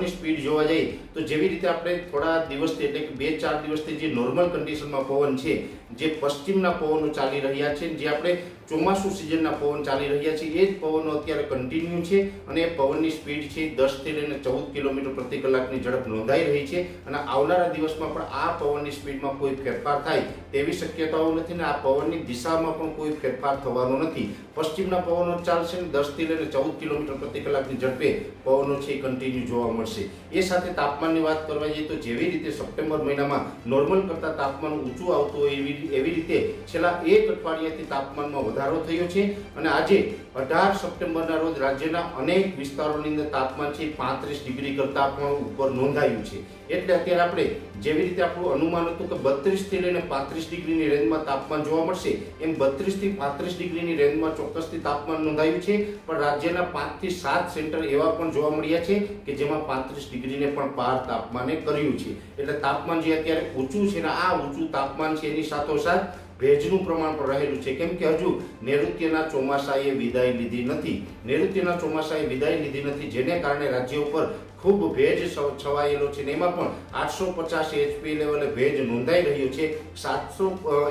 પવનની સ્પીડ જોવા જઈએ તો જેવી રીતે આપણે થોડા દિવસથી એટલે કે બે, ચાર દિવસથી જે નોર્મલ કન્ડિશનમાં પવન છે, જે પશ્ચિમના પવનો ચાલી રહ્યા છે, જે આપણે ચોમાસુ સિઝનના પવન ચાલી રહ્યા છે, એ જ પવનો અત્યારે કન્ટિન્યુ છે અને એ પવનની સ્પીડ છે દસથી લઈને ચૌદ કિલોમીટર પ્રતિ કલાકની ઝડપ નોંધાઈ રહી છે અને આવનારા દિવસમાં પણ આ પવનની સ્પીડમાં કોઈ ફેરફાર થાય તેવી શક્યતાઓ નથી ને આ પવનની દિશામાં પણ કોઈ ફેરફાર થવાનો નથી. પશ્ચિમના પવનો ચાલશે દસથી લઈને ચૌદ કિલોમીટર પ્રતિ કલાકની ઝડપે પવનો છે એ કન્ટિન્યુ જોવા મળશે. એ સાથે તાપમાનની વાત કરવા જઈએ તો જેવી રીતે સપ્ટેમ્બર મહિનામાં નોર્મલ કરતાં તાપમાન ઊંચું આવતું હોય એવી એવી રીતે છેલ્લા એક અઠવાડિયાથી તાપમાનમાં વધારો થયો છે અને આજે અઢાર સપ્ટેમ્બરના રોજ રાજ્યના અનેક વિસ્તારોની અંદર તાપમાન છે પાંત્રીસ ડિગ્રી કરતાં પણ ઉપર નોંધાયું છે. એટલે અત્યારે આપણે જેવી રીતે આપણું અનુમાન હતું કે બત્રીસથી લઈને પાંત્રીસ ડિગ્રીની રેન્જમાં તાપમાન જોવા મળશે, એમ બત્રીસથી પાંત્રીસ ડિગ્રીની રેન્જમાં ચોક્કસથી તાપમાન નોંધાયું છે. પણ રાજ્યના પાંચથી સાત સેન્ટર એવા પણ જોવા મળ્યા છે કે જેમાં પાંત્રીસ ડિગ્રીને પણ પાર તાપમાને કર્યું છે. એટલે તાપમાન જે અત્યારે ઊંચું છે ને આ ઊંચું તાપમાન છે એની સાથોસાથ ભેજનું પ્રમાણ પણ રહેલું છે. કેમ કે હજુ નૈઋત્યના ચોમાસાએ વિદાય લીધી નથી. નૈઋત્યના ચોમાસાએ વિદાય લીધી નથી, જેને કારણે રાજ્ય ઉપર ખૂબ ભેજ છવાયેલો છે ને એમાં પણ આઠસો પચાસ એચપી લેવલે ભેજ નોંધાઈ રહ્યું છે. સાતસો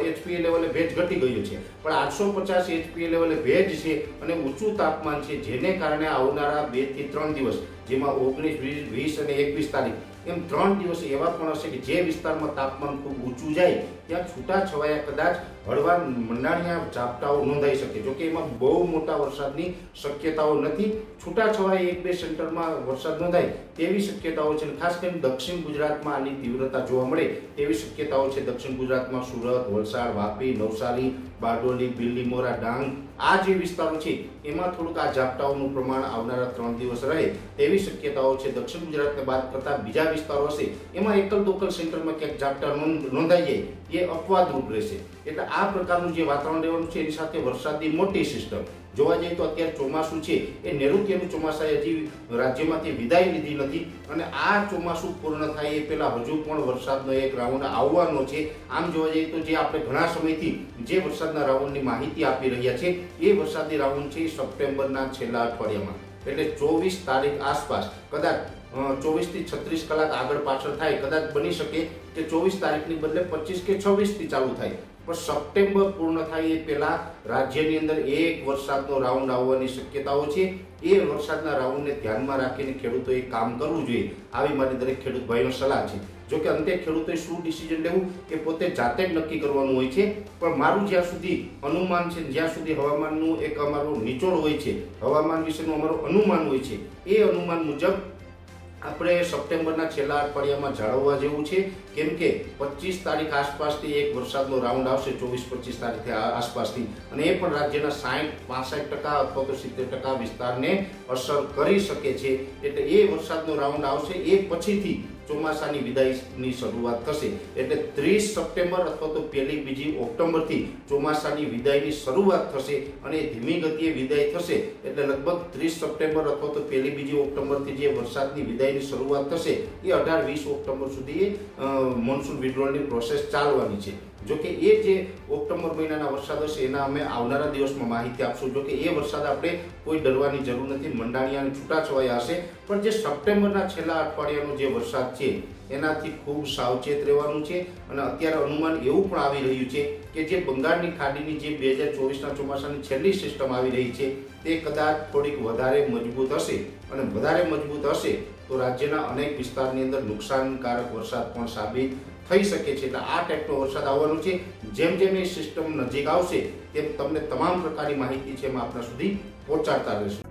એચપી લેવલે ભેજ ઘટી ગયું છે. પણ આઠસો પચાસ એચપી લેવલે ભેજ છે અને ઊંચું તાપમાન છે, જેને કારણે આવનારા બેથી ત્રણ દિવસ, જેમાં ઓગણીસ વીસ અને એકવીસ તારીખ એમ ત્રણ દિવસ એવા પણ હશે કે જે વિસ્તારમાં તાપમાન ખૂબ ઊંચું જાય, ત્યાં છૂટા છવાયા કદાચ હળવા મંડાણિયા ઝાપટાઓ નોંધાઈ શકે. જોકે એમાં બહુ મોટા વરસાદની શક્યતાઓ નથી. છૂટા છવાયા એક બે સેન્ટરમાં વરસાદ નોંધાય તેવી શક્યતાઓ છે ખાસ કરીને દક્ષિણ ગુજરાતમાં આની તીવ્રતા જોવા મળે તેવી શક્યતાઓ છે. દક્ષિણ ગુજરાતમાં સુરત, વલસાડ, વાપી, નવસારી, બારડોલી બિલીમોરા ડાંગ આ જે વિસ્તારો છે, એમાં થોડુંક આ ઝાપટાઓનું પ્રમાણ આવનારા ત્રણ દિવસ રહે તેવી શક્યતાઓ છે. દક્ષિણ ગુજરાતને બાદ કરતા બીજા વિસ્તારો હશે, એમાં એકલ દોકલ સેન્ટરમાં ક્યાંક ઝાપટા નોંધ- નોંધાઈ એ અપવાદરૂપ રહેશે. એટલે આ પ્રકારનું જે વાતાવરણ રહેવાનું છે, એની સાથે વરસાદની મોટી સિસ્ટમ જોવા જઈએ તો અત્યારે ચોમાસું છે, એ નૈઋત્યનું ચોમાસાએ હજી રાજ્યમાંથી વિદાય લીધી નથી અને આ ચોમાસું પૂર્ણ થાય એ પહેલાં હજુ પણ વરસાદનો એક રાઉન્ડ આવવાનો છે. આમ જોવા જઈએ તો જે આપણે ઘણા સમયથી જે વરસાદના રાઉન્ડની માહિતી આપી રહ્યા છે, એ વરસાદી રાઉન્ડ છે સપ્ટેમ્બરના છેલ્લા અઠવાડિયામાં. એટલે ચોવીસ તારીખ આસપાસ, કદાચ ચોવીસથી છત્રીસ કલાક આગળ પાછળ થાય. કદાચ બની શકે કે ચોવીસ તારીખની બદલે પચીસ કે છવ્વીસથી ચાલુ થાય. પણ સપ્ટેમ્બર પૂર્ણ થાય એ પહેલા રાજ્યની અંદર એક વરસાદનો રાઉન્ડ આવવાની શક્યતાઓ છે. એ વરસાદના રાઉન્ડને ધ્યાનમાં રાખીને ખેડૂતોએ કામ કરવું જોઈએ. આવી મારી દરેક ખેડૂત ભાઈનો સલાહ છે. જો કે અંતે ખેડૂતોએ શું ડિસિઝન લેવું એ પોતે જાતે જ નક્કી કરવાનું હોય છે. પણ મારું જ્યાં સુધી અનુમાન છે, જ્યાં સુધી હવામાનનું એક અમારું નિચોડ હોય છે, હવામાન વિશેનું અમારું અનુમાન હોય છે, એ અનુમાન મુજબ આપણે સપ્ટેમ્બરના છેલ્લા અઠવાડિયામાં જાળવવા જેવું છે. કેમ કે પચીસ તારીખ આસપાસથી એક વરસાદનો રાઉન્ડ આવશે, ચોવીસ પચીસ તારીખે આસપાસથી. અને એ પણ રાજ્યના સાઠ પાસઠ ટકા અથવા તો સિત્તેર ટકા વિસ્તારને અસર કરી શકે છે. એટલે એ વરસાદનો રાઉન્ડ આવશે. એ પછીથી ચોમાસાની વિદાયની શરૂઆત થશે એટલે ત્રીસ સપ્ટેમ્બર અથવા તો પહેલી બીજી ઓક્ટોબરથી ચોમાસાની વિદાયની શરૂઆત થશે અને ધીમી ગતિએ વિદાય થશે એટલે લગભગ ત્રીસ સપ્ટેમ્બર અથવા તો પહેલી બીજી ઓક્ટોબરથી જે વરસાદની વિદાયની શરૂઆત થશે એ અઢાર વીસ ઓક્ટોબર સુધી મોન્સૂન વિડ્રોલની પ્રોસેસ ચાલવાની છે. જોકે એ જે ઓક્ટોબર મહિનાના વરસાદ હશે, એના અમે આવનારા દિવસમાં માહિતી આપશું. જોકે એ વરસાદ આપણે કોઈ ડરવાની જરૂર નથી, મંડાણિયા અને છૂટાછવાયા હશે. પણ જે સપ્ટેમ્બરના છેલ્લા અઠવાડિયાનો જે વરસાદ છે, એનાથી ખૂબ સાવચેત રહેવાનું છે અને અત્યારે અનુમાન એવું પણ આવી રહ્યું છે કે જે બંગાળની ખાડીની જે બે હજાર ચોવીસના ચોમાસાની છેલ્લી સિસ્ટમ આવી રહી છે, તે કદાચ થોડીક વધારે મજબૂત હશે. અને વધારે મજબૂત હશે તો રાજ્યના અનેક વિસ્તારની અંદર નુકસાનકારક વરસાદ પણ સાબિત થઈ શકે છે. એટલે આ ટાઈપનો વરસાદ આવવાનો છે. જેમ જેમ એ સિસ્ટમ નજીક આવશે, તેમ તમને તમામ પ્રકારની માહિતી છે એમાં આપણા સુધી પહોંચાડતા રહીશું.